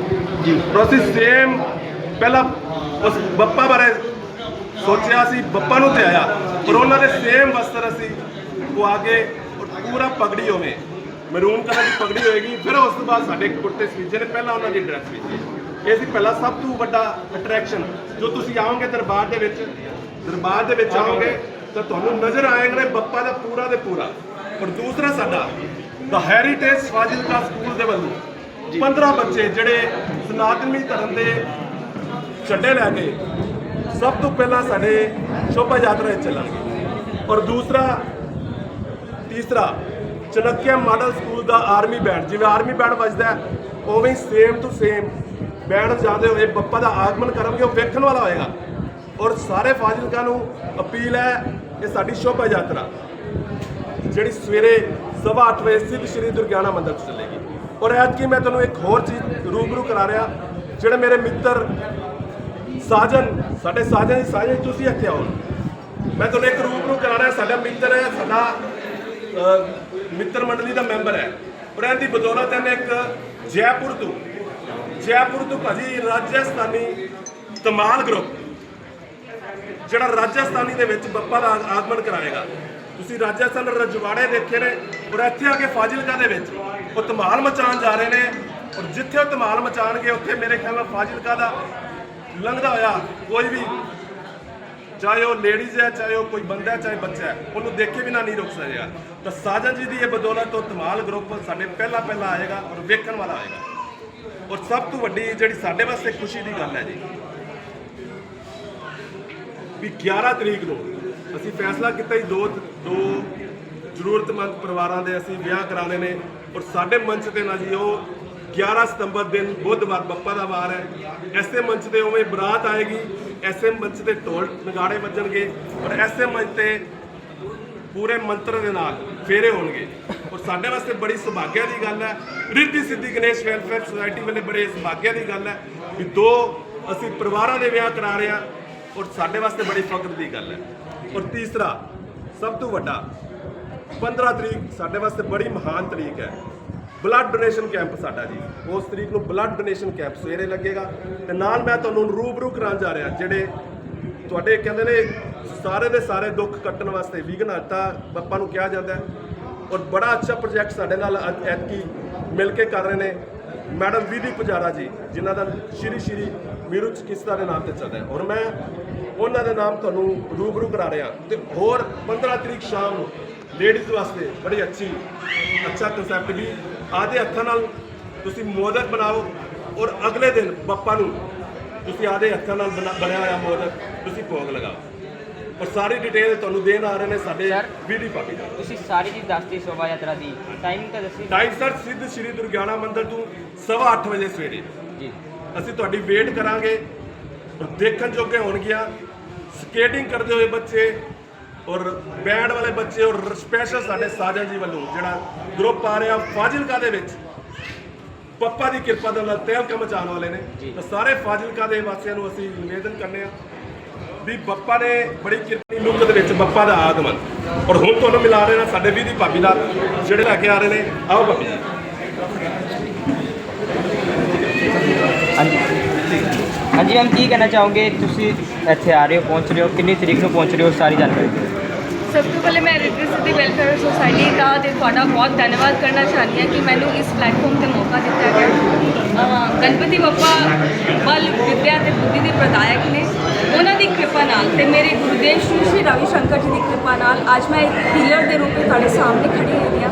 ਜੀ। ਔਰ ਅਸੀਂ ਸੇਮ ਪਹਿਲਾਂ ਉਸ ਬੱਪਾ ਬਾਰੇ ਸੋਚਿਆ ਸੀ ਬੱਪਾ ਨੂੰ ਤੇ ਆਇਆ। ਪਰ ਉਹਨਾਂ ਦੇ ਸੇਮ ਵਸਤਰ ਅਸੀਂ ਪਵਾ ਕੇ ਔਰ ਪੂਰਾ ਪਗੜੀ ਹੋਵੇ। ਮੈਰੂਨ ਕਲਰ ਦੀ ਪਗੜੀ ਹੋਏਗੀ ਫਿਰ ਉਸ ਤੋਂ ਬਾਅਦ ਸਾਡੇ ਕੁੜਤੇ ਸੀਜੇ ਨੇ ਪਹਿਲਾਂ ਉਹਨਾਂ ਦੀ ਡਰੈਸ ਵਿੱਚ ਇਹ ਸੀ ਪਹਿਲਾ ਸਭ ਤੋਂ ਵੱਡਾ ਅਟਰੈਕਸ਼ਨ ਜੋ ਤੁਸੀਂ ਆਓਗੇ ਦਰਬਾਰ ਦੇ ਵਿੱਚ ਦਰਬਾਰ ਦੇ ਵਿੱਚ ਆਓਗੇ ਤਾਂ ਤੁਹਾਨੂੰ ਨਜ਼ਰ ਆਏਗਾ ਬੱਪਾ ਦਾ ਪੂਰਾ ਦੇ ਪੂਰਾ। ਔਰ ਦੂਸਰਾ ਸਾਡਾ ਦਾ ਹੈਰੀਟੇਜ ਫਾਜ਼ਿਲਕਾ ਸਕੂਲ ਦੇ ਵੱਲੋਂ 15 ਬੱਚੇ ਜਿਹੜੇ ਸਨਾਤਨੀ ਧਰਮ ਦੇ ਝੰਡੇ ਲੈ ਕੇ ਸਭ ਤੋਂ ਪਹਿਲਾਂ ਸਾਡੇ ਸ਼ੋਭਾ ਯਾਤਰਾ ਵਿੱਚ ਚੱਲਾਂਗੇ। ਔਰ ਦੂਸਰਾ ਤੀਸਰਾ ਚਨਕਿਆ ਮਾਡਲ ਸਕੂਲ ਦਾ ਆਰਮੀ ਬੈਂਡ ਜਿਵੇਂ ਆਰਮੀ ਬੈਂਡ ਵੱਜਦਾ ਹੈ, ਉਵੇਂ ਹੀ ਸੇਮ ਟੂ ਸੇਮ ਬੈਂਡ ਵਜਾਉਂਦੇ ਹੋਏ ਬੱਪਾ ਦਾ ਆਗਮਨ ਕਰਨਗੇ ਉਹ ਵੇਖਣ ਵਾਲਾ ਹੋਏਗਾ। ਔਰ ਸਾਰੇ ਫਾਜ਼ਿਲਕਾ ਨੂੰ ਅਪੀਲ ਹੈ ਇਹ ਸਾਡੀ ਸ਼ੋਭਾ ਯਾਤਰਾ, ਜਿਹੜੀ ਸਵੇਰੇ ਸਵਾ ਅੱਠ ਵਜੇ ਸਿੱਧ ਸ਼੍ਰੀ ਦੁਰਗਿਆਨਾ ਮੰਦਿਰ 'ਚ ਚੱਲੇਗੀ। ਔਰ ਐਤਕੀ ਮੈਂ ਤੁਹਾਨੂੰ ਇੱਕ ਹੋਰ ਚੀਜ਼ ਰੂਬਰੂ ਕਰਾ ਰਿਹਾ, ਜਿਹੜੇ ਮੇਰੇ ਮਿੱਤਰ ਸਾਜਨ, ਸਾਡੇ ਸਾਜਨ ਜੀ, ਸਾਜਨ ਤੁਸੀਂ ਇੱਥੇ ਆਓ। ਮੈਂ ਤੁਹਾਨੂੰ ਇੱਕ ਰੂਬਰੂ ਕਰਾ ਰਿਹਾ, ਸਾਡਾ ਮਿੱਤਰ ਹੈ, ਸਾਡਾ ਮਿੱਤਰ ਮੰਡਲੀ ਦਾ ਮੈਂਬਰ ਹੈ। ਔਰ ਇਹਦੀ ਬਦੌਲਤ ਇਹਨੇ ਇੱਕ ਜੈਪੁਰ ਤੋਂ ਜੈਪੁਰ ਤੋਂ ਭਾਜੀ ਰਾਜਸਥਾਨੀ ਤਮਾਲ ਗਰੁੱਪ ਜਿਹੜਾ ਰਾਜਸਥਾਨੀ ਦੇ ਵਿੱਚ ਬੱਪਾ ਦਾ ਆਗਮਨ ਕਰਾਏਗਾ। ਤੁਸੀਂ ਰਾਜਸਥਾਨ ਰਜਵਾੜੇ ਦੇਖੇ ਨੇ ਔਰ ਇੱਥੇ ਆ ਕੇ ਫਾਜ਼ਿਲਕਾ ਦੇ ਵਿੱਚ ਉਹ ਧਮਾਲ ਮਚਾਉਣ ਜਾ ਰਹੇ ਨੇ ਔਰ ਜਿੱਥੇ ਉਹ ਧਮਾਲ ਮਚਾਣਗੇ ਉੱਥੇ ਮੇਰੇ ਖਿਆਲ ਨਾਲ ਫਾਜ਼ਿਲਕਾ ਦਾ ਲੰਘਦਾ ਹੋਇਆ ਕੋਈ ਵੀ, ਚਾਹੇ ਉਹ ਲੇਡੀਜ਼ ਹੈ, ਚਾਹੇ ਉਹ ਕੋਈ ਬੰਦਾ ਹੈ, ਚਾਹੇ ਬੱਚਾ ਹੈ, ਉਹਨੂੰ ਦੇਖੇ ਕੇ ਨਹੀਂ ਰੁਕ ਸਕੇਗਾ ਤਾਂ ਸਾਜਨ ਜੀ ਦੀ ਇਹ ਬਦੌਲਤ ਉਹ ਧਮਾਲ ਗਰੁੱਪ ਸਾਡੇ ਪਹਿਲਾ ਪਹਿਲਾ ਆਏਗਾ ਔਰ ਵੇਖਣ ਵਾਲਾ ਆਏਗਾ। ਔਰ ਸਭ ਤੋਂ ਵੱਡੀ ਜਿਹੜੀ ਸਾਡੇ ਵਾਸਤੇ ਖੁਸ਼ੀ ਦੀ ਗੱਲ ਹੈ ਜੀ ਵੀ 11 ਤਰੀਕ ਨੂੰ ਅਸੀਂ ਫੈਸਲਾ ਕੀਤਾ ਹੀ ਦੋ ਦੋ ਜ਼ਰੂਰਤਮੰਦ ਪਰਿਵਾਰਾਂ ਦੇ ਅਸੀਂ ਵਿਆਹ ਕਰਾਣੇ ਨੇ ਔਰ ਸਾਡੇ ਮੰਚ ਤੇ ਨਾ ਜੀ ਉਹ 11 ਸਤੰਬਰ ਦਿਨ ਬੁੱਧਵਾਰ, ਬੱਪਾ ਦਾ ਵਾਰ ਹੈ। ਐਸੇ ਮੰਚ ਤੇ ਉਵੇਂ ਬਰਾਤ ਆਏਗੀ, ਐਸੇ ਮੰਚ ਤੇ ਢੋਲ ਨਗਾੜੇ ਵੱਜਣਗੇ ਔਰ ਐਸੇ ਮੰਚ ਤੇ ਪੂਰੇ ਮੰਤਰ ਦੇ ਨਾਲ ਫੇਰੇ ਹੋਣਗੇ। ਔਰ ਸਾਡੇ ਵਾਸਤੇ ਬੜੀ ਸੁਭਾਗਿਆ ਦੀ ਗੱਲ ਹੈ। ਰਿੱਧੀ ਸਿੱਧੀ ਗਣੇਸ਼ ਵੈਲਫੇਅਰ ਸੁਸਾਇਟੀ ਵੱਲੋਂ ਬੜੇ ਸੁਭਾਗਿਆ ਦੀ ਗੱਲ ਹੈ ਵੀ ਦੋ ਅਸੀਂ ਪਰਿਵਾਰਾਂ ਦੇ ਵਿਆਹ ਕਰਾ ਰਹੇ ਹਾਂ। ਔਰ ਸਾਡੇ ਵਾਸਤੇ ਬੜੀ ਫਖਰ ਦੀ ਗੱਲ ਹੈ। ਔਰ ਤੀਸਰਾ, ਸਭ ਤੋਂ ਵੱਡਾ 15 ਤਰੀਕ ਸਾਡੇ ਵਾਸਤੇ ਬੜੀ ਮਹਾਨ ਤਰੀਕ ਹੈ। ਬਲੱਡ ਡੋਨੇਸ਼ਨ ਕੈਂਪ ਸਾਡਾ ਜੀ। ਉਸ ਤਰੀਕ ਨੂੰ ਬਲੱਡ ਡੋਨੇਸ਼ਨ ਕੈਂਪ ਸਵੇਰੇ ਲੱਗੇਗਾ। ਤੇ ਨਾਲ ਮੈਂ ਤੁਹਾਨੂੰ ਰੂਬਰੂ ਕਰਾਉਣ ਜਾ ਰਿਹਾ, ਜਿਹੜੇ ਤੁਹਾਡੇ ਕਹਿੰਦੇ ਨੇ ਸਾਰੇ ਦੇ ਸਾਰੇ ਦੁੱਖ ਕੱਟਣ ਵਾਸਤੇ ਵਿਘਨਤਾ ਬੱਪਾ ਨੂੰ ਕਿਹਾ ਜਾਂਦਾ ਔਰ ਬੜਾ ਅੱਛਾ ਪ੍ਰੋਜੈਕਟ ਸਾਡੇ ਨਾਲ ਐਤਕੀ ਮਿਲ ਕੇ ਕਰ ਰਹੇ ਨੇ। ਮੈਡਮ ਵਿਧੀ ਪੁਜਾਰਾ ਜੀ, ਜਿਨ੍ਹਾਂ ਦਾ ਸ਼੍ਰੀ ਸ਼੍ਰੀ ਮੀਰੂ ਚਿਕਿਤਸਾ ਦੇ ਨਾਮ ਤੇ ਚੱਲਦਾ ਹੈ ਔਰ ਮੈਂ ਉਹਨਾਂ ਦੇ ਨਾਮ ਤੁਹਾਨੂੰ ਰੂਬਰੂ ਕਰਾ ਰਿਹਾ। ਤੇ ਹੋਰ 15 ਤਰੀਕ ਸ਼ਾਮ ਨੂੰ ਲੇਡੀਜ਼ ਵਾਸਤੇ ਬੜੀ ਅੱਛੀ ਅੱਛਾ ਕਨਸੈਪਟ ਵੀ ਆਦੇ ਹੱਥਾਂ ਨਾਲ ਤੁਸੀਂ ਮੋਦਕ ਬਣਾਓ ਔਰ ਅਗਲੇ ਦਿਨ ਬੱਪਾ ਨੂੰ ਤੁਸੀਂ ਆਦੇ ਹੱਥਾਂ ਨਾਲ ਬਣਾ- ਬਣਿਆ ਹੋਇਆ ਮੋਦਕ ਤੁਸੀਂ ਭੋਗ ਲਗਾਓ। ਔਰ ਸਾਰੀ ਡਿਟੇਲ ਤੁਹਾਨੂੰ ਦੇਣ ਆ ਰਹੇ ਨੇ ਸਾਡੇ ਵੀਡੀ ਪਾਪੀ ਦਾ। ਤੁਸੀਂ ਸਾਰੀ ਚੀਜ਼ ਦੱਸਤੀ ਸ਼ੋਭਾ ਯਾਤਰਾ ਦੀ। ਟਾਈਮਿੰਗ ਤਾਂ ਦੱਸੀ। ਟਾਈਮ ਸਰ ਸਿੱਧ ਸ਼੍ਰੀ ਦੁਰਗਿਆਨਾ ਮੰਦਿਰ ਤੋਂ ਸਵਾ ਅੱਠ ਵਜੇ ਸਵੇਰੇ। ਜੀ। ਅਸੀਂ ਤੁਹਾਡੀ ਵੇਟ ਕਰਾਂਗੇ। ਔਰ ਦੇਖਣ ਜੋਗੇ ਹੋਣਗੀਆਂ। ਸਕੇਟਿੰਗ ਕਰਦੇ ਹੋਏ ਬੱਚੇ ਔਰ ਬੈਂਡ ਵਾਲੇ ਬੱਚੇ ਔਰ ਸਪੈਸ਼ਲ ਸਾਡੇ ਸਾਜਨ ਜੀ ਵੱਲੋਂ ਜਿਹੜਾ ਗਰੁੱਪ ਆ ਰਿਹਾ ਫਾਜ਼ਿਲਕਾ ਦੇ ਵਿੱਚ। ਪੱਪਾ ਦੀ ਕਿਰਪਾ ਦੇ ਨਾਲ ਤਹਿਲਕਾ ਮਚਾਉਣ ਵਾਲੇ ਨੇ। ਤਾਂ ਸਾਰੇ ਫਾਜ਼ਿਲਕਾ ਦੇ ਵਾਸੀਆਂ ਨੂੰ ਅਸੀਂ ਨਿਵੇਦਨ ਕਰਨੇ ਆ ਵੀ ਬੱਪਾ ਨੇ ਬੜੀ ਕਿਰਪੀ ਲੁੱਕ ਦੇ ਵਿੱਚ ਬੱਪਾ ਦਾ ਆਗਮਨ। ਔਰ ਹੁਣ ਤੁਹਾਨੂੰ ਮਿਲਾ ਰਹੇ ਨੇ ਸਾਡੇ ਵੀ ਦੀ ਭਾਬੀ ਦਾ ਜਿਹੜੇ ਲੈ ਕੇ ਆ ਰਹੇ ਨੇ। ਆਓ ਭਾਬੀ ਜੀ। ਹਾਂਜੀ। ਹਾਂਜੀ ਮੈਮ, ਕੀ ਕਹਿਣਾ ਚਾਹੋਗੇ? ਤੁਸੀਂ ਇੱਥੇ ਆ ਰਹੇ ਹੋ, ਪਹੁੰਚ ਰਹੇ ਹੋ, ਕਿੰਨੀ ਤਰੀਕ ਨੂੰ ਪਹੁੰਚ ਰਹੇ ਹੋ ਸਾਰੀ ਜਾਣਕਾਰੀ? ਦਿਓ ਸਭ ਤੋਂ ਪਹਿਲੇ ਮੈਂ ਰਿੱਧੀ ਸਿੱਧੀ ਵੈਲਫੇਅਰ ਸੁਸਾਇਟੀ ਦਾ ਤੇ ਤੁਹਾਡਾ ਬਹੁਤ ਧੰਨਵਾਦ ਕਰਨਾ ਚਾਹੁੰਦੀ ਹਾਂ ਕਿ ਮੈਨੂੰ ਇਸ ਪਲੇਟਫਾਰਮ ਤੇ ਮੌਕਾ ਦਿੱਤਾ ਗਿਆ। ਗਣਪਤੀ ਬੱਪਾ ਬਲ ਵਿਦਿਆ ਤੇ ਬੁੱਧੀ ਦੇ ਪ੍ਰਦਾਇਕ ਨੇ। ਉਹਨਾਂ ਦੀ ਕਿਰਪਾ ਨਾਲ ਤੇ ਮੇਰੇ ਗੁਰਦੇਵ ਸ਼੍ਰੀ ਸ਼੍ਰੀ ਰਵੀ ਸ਼ੰਕਰ ਜੀ ਦੀ ਕਿਰਪਾ ਨਾਲ ਅੱਜ ਮੈਂ ਇੱਕ ਹੀਲਰ ਦੇ ਰੂਪ ਵਿੱਚ ਤੁਹਾਡੇ ਸਾਹਮਣੇ ਖੜੀ ਹੋਈ ਹਾਂ।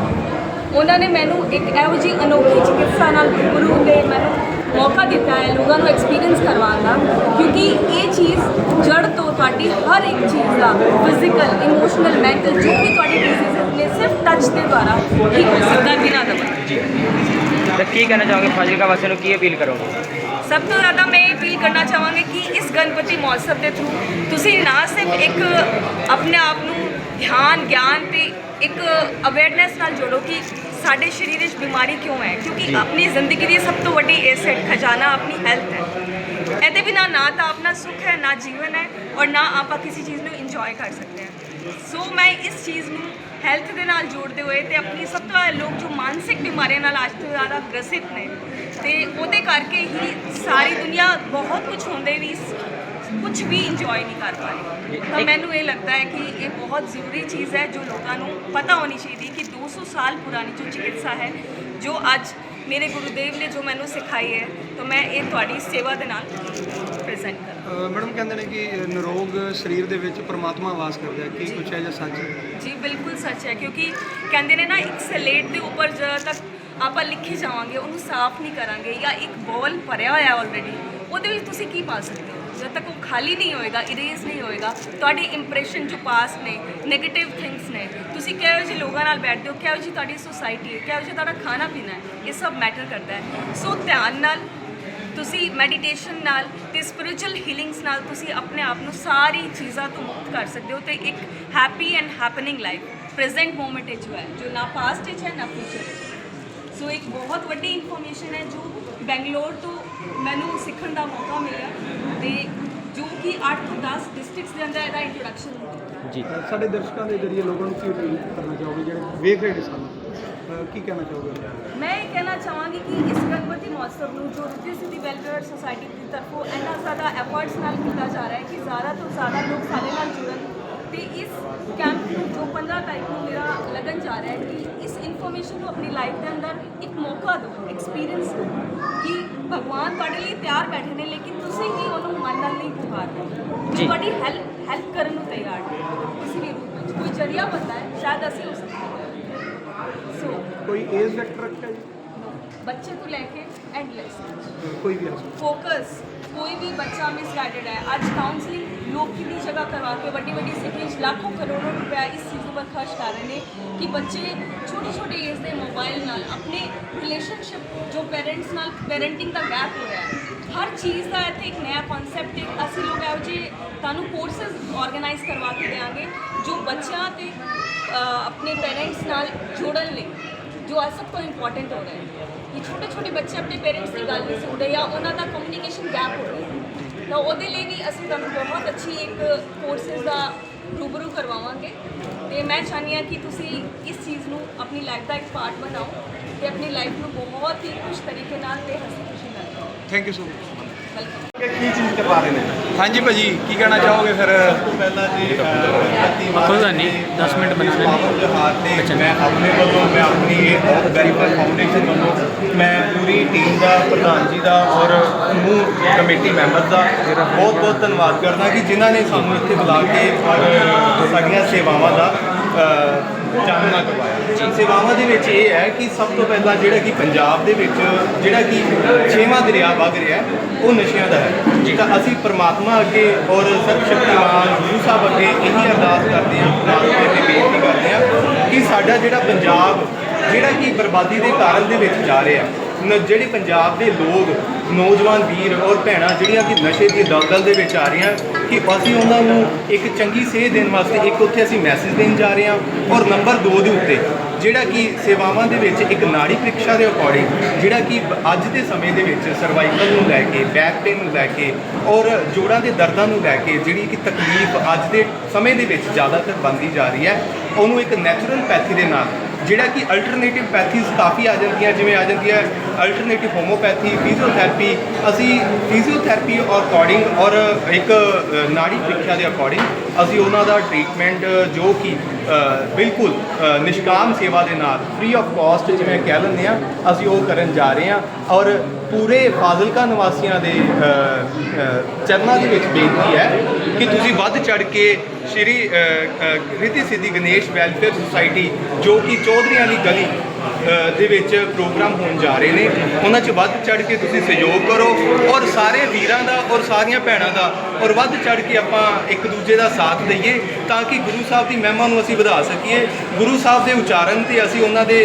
ਉਹਨਾਂ ਨੇ ਮੈਨੂੰ ਇੱਕ ਇਹੋ ਜਿਹੀ ਅਨੋਖੀ ਚਿਕਿਤਸਾ ਨਾਲ ਗੁਰੂ ਦੇ ਮੈਨੂੰ ਮੌਕਾ ਦਿੱਤਾ ਹੈ ਲੋਕਾਂ ਨੂੰ ਐਕਸਪੀਰੀਅੰਸ ਕਰਵਾਉਣ ਦਾ ਕਿਉਂਕਿ ਇਹ ਚੀਜ਼ ਜੜ ਤੋਂ ਤੁਹਾਡੀ ਹਰ ਇੱਕ ਚੀਜ਼ ਦਾ ਫਿਜ਼ੀਕਲ ਇਮੋਸ਼ਨਲ ਮੈਂਟਲ ਜੋ ਵੀ ਤੁਹਾਡੀ ਡਿਜ਼ੀਜ਼ ਨੇ ਸਿਰਫ ਟੱਚ ਦੇ ਦੁਆਰਾ ਠੀਕ ਹੋ। ਸਕਦਾ ਬਿਨਾਂ ਦਵਾਈ ਜੀ। ਤਾਂ ਕੀ ਕਹਿਣਾ ਚਾਹੋਗੇ ਫਾਜ਼ਿਲਕਾ ਵਾਸੀਆਂ ਨੂੰ ਕੀ ਅਪੀਲ ਕਰੋਗੇ? ਸਭ ਤੋਂ ਜ਼ਿਆਦਾ ਮੈਂ ਇਹ ਅਪੀਲ ਕਰਨਾ ਚਾਹਾਂਗੀ ਕਿ ਇਸ ਗਣਪਤੀ ਮਹੋਤਸਵ ਦੇ ਥਰੂ ਤੁਸੀਂ ਨਾ ਸਿਰਫ ਇੱਕ ਆਪਣੇ ਆਪ ਨੂੰ ਧਿਆਨ ਗਿਆਨ ਤੇ ਇੱਕ ਅਵੇਅਰਨੈਸ ਨਾਲ ਜੋੜੋ ਕਿ ਸਾਡੇ ਸਰੀਰ ਵਿੱਚ ਬਿਮਾਰੀ ਕਿਉਂ ਹੈ? ਕਿਉਂਕਿ ਆਪਣੀ ਜ਼ਿੰਦਗੀ ਦੀ ਸਭ ਤੋਂ ਵੱਡੀ ਐਸੈਟ ਖਜ਼ਾਨਾ, ਆਪਣੀ ਹੈਲਥ ਹੈ। ਇਹਦੇ ਬਿਨਾ ਨਾ ਤਾਂ ਆਪਣਾ ਸੁੱਖ ਹੈ, ਨਾ ਜੀਵਨ ਹੈ ਔਰ ਨਾ ਆਪਾਂ ਕਿਸੇ ਚੀਜ਼ ਨੂੰ ਇੰਜੋਏ ਕਰ ਸਕਦੇ ਹਾਂ। ਸੋ ਮੈਂ ਇਸ ਚੀਜ਼ ਨੂੰ ਹੈਲਥ ਦੇ ਨਾਲ ਜੋੜਦੇ ਹੋਏ ਤੇ ਆਪਣੀ ਸਭ ਤੋਂ ਜ਼ਿਆਦਾ ਲੋਕ ਜੋ ਮਾਨਸਿਕ ਬਿਮਾਰੀਆਂ ਨਾਲ ਅੱਜ ਤੋਂ ਜ਼ਿਆਦਾ ਗ੍ਰਸਿਤ ਨੇ ਤੇ ਉਹਦੇ ਕਰਕੇ ਹੀ ਸਾਰੀ ਦੁਨੀਆ ਬਹੁਤ ਕੁਝ ਹੁੰਦੇ ਵੀ ਕੁਝ ਵੀ ਇੰਜੋਏ ਨਹੀਂ ਕਰ ਪਾ ਰਹੀ ਤਾਂ ਮੈਨੂੰ ਇਹ ਲੱਗਦਾ ਹੈ ਕਿ ਇਹ ਬਹੁਤ ਜ਼ਰੂਰੀ ਚੀਜ਼ ਹੈ ਜੋ ਲੋਕਾਂ ਨੂੰ ਪਤਾ ਹੋਣੀ ਚਾਹੀਦੀ ਕਿ 200 ਸਾਲ ਪੁਰਾਣੀ ਜੋ ਚਿਕਿਤਸਾ ਹੈ ਜੋ ਅੱਜ ਮੇਰੇ ਗੁਰੂਦੇਵ ਨੇ ਜੋ ਮੈਨੂੰ ਸਿਖਾਈ ਹੈ ਤਾਂ ਮੈਂ ਇਹ ਤੁਹਾਡੀ ਸੇਵਾ ਦੇ ਨਾਲ ਪ੍ਰੈਜ਼ੈਂਟ ਕਰਾਂ। ਮੈਡਮ ਕਹਿੰਦੇ ਨੇ ਕਿ ਨਿਰੋਗ ਸਰੀਰ ਦੇ ਵਿੱਚ ਪ੍ਰਮਾਤਮਾ ਵਾਸ ਕਰਦਾ ਹੈ। ਕੀ ਕੁਛ ਹੈ ਜਾਂ ਸੱਚ? ਜੀ ਬਿਲਕੁਲ ਸੱਚ ਹੈ ਕਿਉਂਕਿ ਕਹਿੰਦੇ ਨੇ ਨਾ ਇੱਕ ਸਲੇਟ ਦੇ ਉੱਪਰ ਜਦੋਂ ਤੱਕ ਆਪਾਂ ਲਿਖੀ ਜਾਵਾਂਗੇ ਉਹਨੂੰ ਸਾਫ਼ ਨਹੀਂ ਕਰਾਂਗੇ ਜਾਂ ਇੱਕ ਬੋਲ ਭਰਿਆ ਹੋਇਆ ਆਲਰੇਡੀ ਉਹਦੇ ਵਿੱਚ ਤੁਸੀਂ ਕੀ ਪਾ ਸਕਦੇ ਜਦ ਤੱਕ ਉਹ ਖਾਲੀ ਨਹੀਂ ਹੋਏਗਾ ਇਰੇਜ਼ ਨਹੀਂ ਹੋਏਗਾ, ਤੁਹਾਡੇ ਇੰਪ੍ਰੈਸ਼ਨ ਜੋ ਪਾਸ ਨੇ 네ਗੇਟਿਵ ਥਿੰਗਸ ਨੇ, ਤੁਸੀਂ ਕਿਹੋ ਜਿਹੇ ਲੋਕਾਂ ਨਾਲ ਬੈਠਦੇ ਹੋ, ਕਿਹੋ ਜਿਹੀ ਤੁਹਾਡੀ ਸੋਸਾਇਟੀ ਹੈ, ਕਿਹੋ ਜਿਹਾ ਤੁਹਾਡਾ ਖਾਣਾ ਪੀਣਾ ਹੈ, ਇਹ ਸਭ ਮੈਟਰ ਕਰਦਾ ਹੈ। ਸੋ ਧਿਆਨ ਨਾਲ ਤੁਸੀਂ ਮੈਡੀਟੇਸ਼ਨ ਨਾਲ ਤੇ ਸਪਿਰਚੁਅਲ ਹੀਲਿੰਗਸ ਨਾਲ ਤੁਸੀਂ ਆਪਣੇ ਆਪ ਨੂੰ ਸਾਰੀ ਚੀਜ਼ਾਂ ਤੋਂ ਮੁਕਤ ਕਰ ਸਕਦੇ ਹੋ ਤੇ ਇੱਕ happy and happening life present moment ਵਿੱਚ ਹੈ, ਜੋ ਨਾ ਪਾਸਟ ਵਿੱਚ ਹੈ, ਨਾ ਫਿਊਚਰ ਵਿੱਚ ਸੋ ਇੱਕ ਬਹੁਤ ਵੱਡੀ ਇਨਫੋਰਮੇਸ਼ਨ ਹੈ ਜੋ ਬੈਂਗਲੌਰ ਤੋਂ ਮੈਨੂੰ ਸਿੱਖਣ ਦਾ ਮੌਕਾ ਮਿਲਿਆ। ਤੇ ਜੋ ਕਿ 8 ਤੋਂ 10 ਡਿਸਟ੍ਰਿਕਟਸ ਦੇ ਅੰਦਰ ਇਹਦਾ ਇੰਟਰੋਡਕਸ਼ਨ ਜੀ। ਸਾਡੇ ਦਰਸ਼ਕਾਂ ਦੇ ਜਰੀਏ ਲੋਕਾਂ ਨੂੰ ਕੀ ਅਪੀਲ ਕਰਨਾ ਚਾਹੋਗੇ? ਜਿਹੜੇ ਵੇਖ ਰਹੇ ਨੇ ਸਾਨੂੰ ਕੀ ਕਹਿਣਾ ਚਾਹੋਗੇ? ਮੈਂ ਇਹ ਕਹਿਣਾ ਚਾਹਾਂਗੀ ਕਿ ਇਸ ਗਣਪਤੀ ਮਹੋਤਸਵ ਨੂੰ ਜੋ ਰੁੱਤੀ ਸਿੱਧੀ ਵੈਲਫੇਅਰ ਸੁਸਾਇਟੀ ਦੀ ਤਰਫੋਂ ਇੰਨਾ ਜ਼ਿਆਦਾ ਐਫਰਟਸ ਨਾਲ ਕੀਤਾ ਜਾ ਰਿਹਾ ਹੈ ਕਿ ਜ਼ਿਆਦਾ ਤੋਂ ਜ਼ਿਆਦਾ ਲੋਕ ਸਾਡੇ ਨਾਲ ਜੁੜਨ ਤੇ ਇਸ ਕੈਂਪ ਨੂੰ ਜੋ 15 ਤਾਰੀਖ ਨੂੰ ਮੇਰਾ ਲੱਗਣ ਜਾ ਰਿਹਾ ਹੈ ਕਿ ਇਸ ਇਨਫੋਰਮੇਸ਼ਨ ਨੂੰ ਆਪਣੀ ਲਾਈਫ ਦੇ ਅੰਦਰ ਇੱਕ ਮੌਕਾ ਦਿਓ ਐਕਸਪੀਰੀਅੰਸ ਦਿਓ ਕਿ ਭਗਵਾਨ ਤੁਹਾਡੇ ਲਈ ਤਿਆਰ ਬੈਠੇ ਨੇ ਲੇਕਿਨ ਤੁਸੀਂ ਹੀ ਉਹਨੂੰ ਮੰਨਣ ਲਈ ਪੁਕਾਰ ਰਹੇ ਹੋ ਜੀ। ਤੁਹਾਡੀ ਹੈਲਪ ਹੈਲਪ ਕਰਨ ਨੂੰ ਤਿਆਰ ਨੇ। ਕਿਸੇ ਵੀ ਰੂਪ ਵਿੱਚ ਕੋਈ ਜਰੀਆ ਬੰਦਾ ਹੈ ਸ਼ਾਇਦ ਅਸੀਂ ਹੋ ਸਕਦੇ ਹਾਂ ਸੋ ਕੋਈ ਏਜ ਫੈਕਟਰ ਰੱਖਿਆ ਜੀ? ਬੱਚੇ ਤੋਂ ਲੈ ਕੇ ਐਂਡਲੈਸ ਕੋਈ ਵੀ ਫੋਕਸ ਕੋਈ ਵੀ ਬੱਚਾ ਮਿਸਗਾਈਡਡ ਹੈ ਅੱਜ ਕਾਉਂਸਲਿੰਗ ਲੋਕ ਕਿੰਨੀ ਜਗ੍ਹਾ ਕਰਵਾ ਕੇ ਵੱਡੀ ਵੱਡੀ ਸਿਟੀਜ਼ ਲੱਖੋਂ ਕਰੋੜੋਂ ਰੁਪਏ ਇਸ ਚੀਜ਼ ਉੱਪਰ ਖਰਚ ਕਰ ਰਹੇ ਨੇ ਕਿ ਬੱਚੇ ਛੋਟੇ ਛੋਟੇ ਏਜ ਦੇ ਮੋਬਾਈਲ ਨਾਲ ਆਪਣੇ ਰਿਲੇਸ਼ਨਸ਼ਿਪ ਜੋ ਪੇਰੈਂਟਸ ਨਾਲ ਪੇਰੈਂਟਿੰਗ ਦਾ ਗੈਪ ਹੋ ਰਿਹਾ ਹੈ, ਹਰ ਚੀਜ਼ ਦਾ ਇੱਥੇ ਇੱਕ ਨਵਾਂ ਕਨਸੈਪਟ ਇੱਕ ਅਸੀਂ ਲੋਕ ਇਹੋ ਜਿਹੇ ਤੁਹਾਨੂੰ ਕੋਰਸਸ ਆਰਗੇਨਾਈਜ਼ ਕਰਵਾ ਕੇ ਦੇਵਾਂਗੇ ਜੋ ਬੱਚਿਆਂ ਤੇ ਆਪਣੇ ਪੇਰੈਂਟਸ ਨਾਲ ਜੋੜਨ ਲਈ ਜੋ ਅੱਜ ਸਭ ਤੋਂ ਇੰਪੋਰਟੈਂਟ ਹੋ ਰਿਹਾ ਹੈ ਕਿ ਛੋਟੇ ਛੋਟੇ ਬੱਚੇ ਆਪਣੇ ਪੇਰੈਂਟਸ ਦੀ ਗੱਲ ਨਹੀਂ ਸੁਣਦੇ ਜਾਂ ਉਹਨਾਂ ਦਾ ਕਮਿਊਨੀਕੇਸ਼ਨ ਗੈਪ ਹੋ ਰਿਹਾ ਹੈ। ਤਾਂ ਉਹਦੇ ਲਈ ਵੀ ਅਸੀਂ ਤੁਹਾਨੂੰ ਬਹੁਤ ਅੱਛੀ ਇੱਕ ਕੋਰਸਿਸ ਦਾ ਰੂਬਰੂ ਕਰਵਾਵਾਂਗੇ। ਤੇ ਮੈਂ ਚਾਹੁੰਦੀ ਹਾਂ ਕਿ ਤੁਸੀਂ ਇਸ ਚੀਜ਼ ਨੂੰ ਆਪਣੀ ਲਾਈਫ ਦਾ ਇੱਕ ਪਾਰਟ ਬਣਾਓ ਤੇ ਆਪਣੀ ਲਾਈਫ ਨੂੰ ਬਹੁਤ ਹੀ ਖੁਸ਼ ਤਰੀਕੇ ਨਾਲ ਤੇ ਹੱਸੀ ਖੁਸ਼ੀ ਨਾਲ ਥੈਂਕ ਯੂ ਸੋ ਮਚ ਕੀ ਚੀਜ਼ ਕਰਵਾ ਰਹੇ ਨੇ? ਹਾਂਜੀ ਭਾਜੀ ਕੀ ਕਹਿਣਾ ਚਾਹੋਗੇ ਫਿਰ? ਤੋਂ ਪਹਿਲਾਂ ਜੀ ਗੱਲ ਨਹੀਂ, 10 ਮਿੰਟ ਬਣਾ ਲੈਣੇ। ਪਾਵਨ ਤਿਉਹਾਰ ਤੇ ਮੈਂ ਆਪਣੇ ਵੱਲੋਂ ਮੈਂ ਆਪਣੀ ਇਹ ਬਹੁਤ ਵੈਰੀਫਾਈ ਫਾਊਂਡੇਸ਼ਨ ਵੱਲੋਂ ਮੈਂ ਪੂਰੀ ਟੀਮ ਦਾ ਪ੍ਰਧਾਨ ਜੀ ਦਾ ਔਰ ਸਮੂਹ ਕਮੇਟੀ ਮੈਂਬਰ ਦਾ ਬਹੁਤ ਬਹੁਤ ਧੰਨਵਾਦ ਕਰਦਾ ਕਿ ਜਿਨ੍ਹਾਂ ਨੇ ਸਾਨੂੰ ਇੱਥੇ ਬੁਲਾ ਕੇ ਔਰ ਸਾਡੀਆਂ ਸੇਵਾਵਾਂ ਦਾ ਚਾਨਣਾ ਕਰਵਾਇਆ। ਸੇਵਾਵਾਂ ਦੇ ਵਿੱਚ ਇਹ ਹੈ ਕਿ ਸਭ ਤੋਂ ਪਹਿਲਾਂ ਜਿਹੜਾ ਕਿ ਪੰਜਾਬ ਦੇ ਵਿੱਚ ਜਿਹੜਾ ਕਿ ਛੇਵਾਂ ਦਰਿਆ ਵਗ ਰਿਹਾ ਉਹ ਨਸ਼ਿਆਂ ਦਾ ਹੈ। ਤਾਂ ਅਸੀਂ ਪ੍ਰਮਾਤਮਾ ਅੱਗੇ ਔਰ ਸਰਬ ਸ਼ਕਤੀਮਾਨ ਗੁਰੂ ਸਾਹਿਬ ਅੱਗੇ ਇਹੀ ਅਰਦਾਸ ਕਰਦੇ ਹਾਂ ਪ੍ਰਮਾਤਮਾ ਅੱਗੇ ਬੇਨਤੀ ਕਰਦੇ ਹਾਂ ਕਿ ਸਾਡਾ ਜਿਹੜਾ ਪੰਜਾਬ ਜਿਹੜਾ ਕਿ ਬਰਬਾਦੀ ਦੇ ਕਾਰਨ ਦੇ ਵਿੱਚ ਜਾ ਰਿਹਾ ਜਿਹੜੇ ਪੰਜਾਬ ਦੇ ਲੋਕ, ਨੌਜਵਾਨ ਵੀਰ ਔਰ ਭੈਣਾਂ ਜਿਹੜੀਆਂ ਕਿ ਨਸ਼ੇ ਦੀ ਦਲਦਲ ਦੇ ਵਿੱਚ ਆ ਰਹੀਆਂ, ਕਿ ਅਸੀਂ ਉਹਨਾਂ ਨੂੰ ਇੱਕ ਚੰਗੀ ਸੇਧ ਦੇਣ ਵਾਸਤੇ ਇੱਕ ਉੱਥੇ ਅਸੀਂ ਮੈਸੇਜ ਦੇਣ ਜਾ ਰਹੇ ਹਾਂ ਔਰ ਨੰਬਰ 2 ਦੇ ਉੱਤੇ, ਜਿਹੜਾ ਕਿ ਸੇਵਾਵਾਂ ਦੇ ਵਿੱਚ ਇੱਕ ਨਾੜੀ ਪ੍ਰੀਖਿਆ ਦੇ ਅਕੋਰਡਿੰਗ ਜਿਹੜਾ ਕਿ ਅੱਜ ਦੇ ਸਮੇਂ ਦੇ ਵਿੱਚ ਸਰਵਾਈਕਲ ਨੂੰ ਲੈ ਕੇ ਬੈਕ ਪੇਨ ਨੂੰ ਲੈ ਕੇ ਔਰ ਜੋੜਾਂ ਦੇ ਦਰਦਾਂ ਨੂੰ ਲੈ ਕੇ ਜਿਹੜੀ ਕਿ ਤਕਲੀਫ ਅੱਜ ਦੇ ਸਮੇਂ ਦੇ ਵਿੱਚ ਜ਼ਿਆਦਾਤਰ ਬਣਦੀ ਜਾ ਰਹੀ ਹੈ, ਉਹਨੂੰ ਇੱਕ ਨੈਚੁਰਲ ਪੈਥੀ ਦੇ ਨਾਲ ਜਿਹੜਾ ਕਿ ਅਲਟਰਨੇਟਿਵ ਪੈਥੀਜ਼ ਕਾਫੀ ਆ ਜਾਂਦੀਆਂ, ਜਿਵੇਂ ਆ ਜਾਂਦੀ ਹੈ ਅਲਟਰਨੇਟਿਵ ਹੋਮੋਪੈਥੀ ਫਿਜ਼ੀਓਥੈਰੇਪੀ ਅਸੀਂ ਫਿਜ਼ੀਓਥੈਰੇਪੀ ਔਰ ਅਕੋਰਡਿੰਗ ਔਰ ਇੱਕ ਨਾੜੀ ਪ੍ਰੀਖਿਆ ਦੇ ਅਕੋਰਡਿੰਗ ਅਸੀਂ ਉਹਨਾਂ ਦਾ ਟ੍ਰੀਟਮੈਂਟ ਜੋ ਕਿ ਬਿਲਕੁਲ ਨਿਸ਼ਕਾਮ ਸੇਵਾ ਦੇ ਨਾਲ ਫ੍ਰੀ ਆਫ ਕਾਸਟ ਜਿਵੇਂ ਕਹਿ ਲੈਂਦੇ ਆ ਅਸੀਂ ਉਹ ਕਰਨ ਜਾ ਰਹੇ ਹਾਂ। ਔਰ ਪੂਰੇ ਫਾਜ਼ਿਲਕਾ ਨਿਵਾਸੀਆਂ ਦੇ ਚਰਨਾਂ ਦੇ ਵਿੱਚ ਬੇਨਤੀ ਹੈ ਕਿ ਤੁਸੀਂ ਵੱਧ ਚੜ ਕੇ ਸ਼੍ਰੀ ਅ, ਸਿੱਧੀ ਗਣੇਸ਼ ਵੈਲਫੇਅਰ ਸੁਸਾਇਟੀ ਜੋ ਕਿ ਚੌਧਰੀਆਂ ਦੀ ਗਲੀ ਦੇ ਵਿੱਚ ਪ੍ਰੋਗਰਾਮ ਹੋਣ ਜਾ ਰਹੇ ਨੇ ਉਹਨਾਂ 'ਚ ਵੱਧ ਚੜ ਕੇ ਤੁਸੀਂ ਸਹਿਯੋਗ ਕਰੋ ਔਰ ਸਾਰੇ ਵੀਰਾਂ ਦਾ ਔਰ ਸਾਰੀਆਂ ਭੈਣਾਂ ਦਾ ਔਰ ਵੱਧ ਚੜ ਕੇ ਆਪਾਂ ਇੱਕ ਦੂਜੇ ਦਾ ਸਾਥ ਦਈਏ ਤਾਂ ਕਿ ਗੁਰੂ ਸਾਹਿਬ ਦੀ ਮਹਿਮਾ ਨੂੰ ਅਸੀਂ ਵਧਾ ਸਕੀਏ ਗੁਰੂ ਸਾਹਿਬ ਦੇ ਉਚਾਰਨ ਤੇ ਅਸੀਂ ਉਹਨਾਂ ਦੇ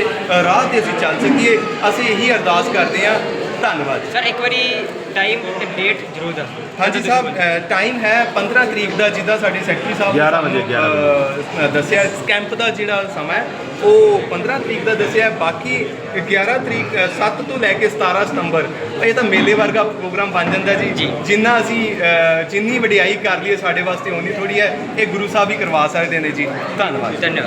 ਰਾਹ ਤੇ ਅਸੀਂ ਚੱਲ ਸਕੀਏ ਅਸੀਂ ਇਹੀ ਅਰਦਾਸ ਕਰਦੇ ਹਾਂ ਧੰਨਵਾਦ ਸਰ ਇੱਕ ਵਾਰੀ ਟਾਈਮ ਤੇ ਡੇਟ ਜ਼ਰੂਰ ਦੱਸੋ ਹਾਂਜੀ ਸਾਹਿਬ ਟਾਈਮ ਹੈ 15 ਤਰੀਕ ਦਾ ਜਿੱਦਾਂ ਸਾਡੇ ਸੈਕਟਰੀ ਸਾਹਿਬ ਨੇ 11 ਵਜੇ, ਸਾਨੂੰ, ਅ, ਦੱਸਿਆ ਕੈਂਪ ਦਾ ਜਿਹੜਾ ਸਮਾਂ ਹੈ ਉਹ 15 ਤਰੀਕ ਦਾ ਦੱਸਿਆ ਹੈ। ਬਾਕੀ 11 ਤਰੀਕ 7 ਤੋਂ ਲੈ ਕੇ 17 ਸਤੰਬਰ ਇਹ ਤਾਂ ਮੇਲੇ ਵਰਗਾ ਪ੍ਰੋਗਰਾਮ ਬਣ ਜਾਂਦਾ ਜੀ। ਜਿੰਨਾ ਅਸੀਂ ਜਿੰਨੀ ਵਡਿਆਈ ਕਰ ਲਈਏ ਸਾਡੇ ਵਾਸਤੇ ਉਨੀ ਥੋੜੀ ਹੈ। ਇਹ ਗੁਰੂ ਸਾਹਿਬ ਹੀ ਕਰਵਾ ਸਕਦੇ ਨੇ ਜੀ। ਧੰਨਵਾਦ। ਧੰਨਵਾਦ।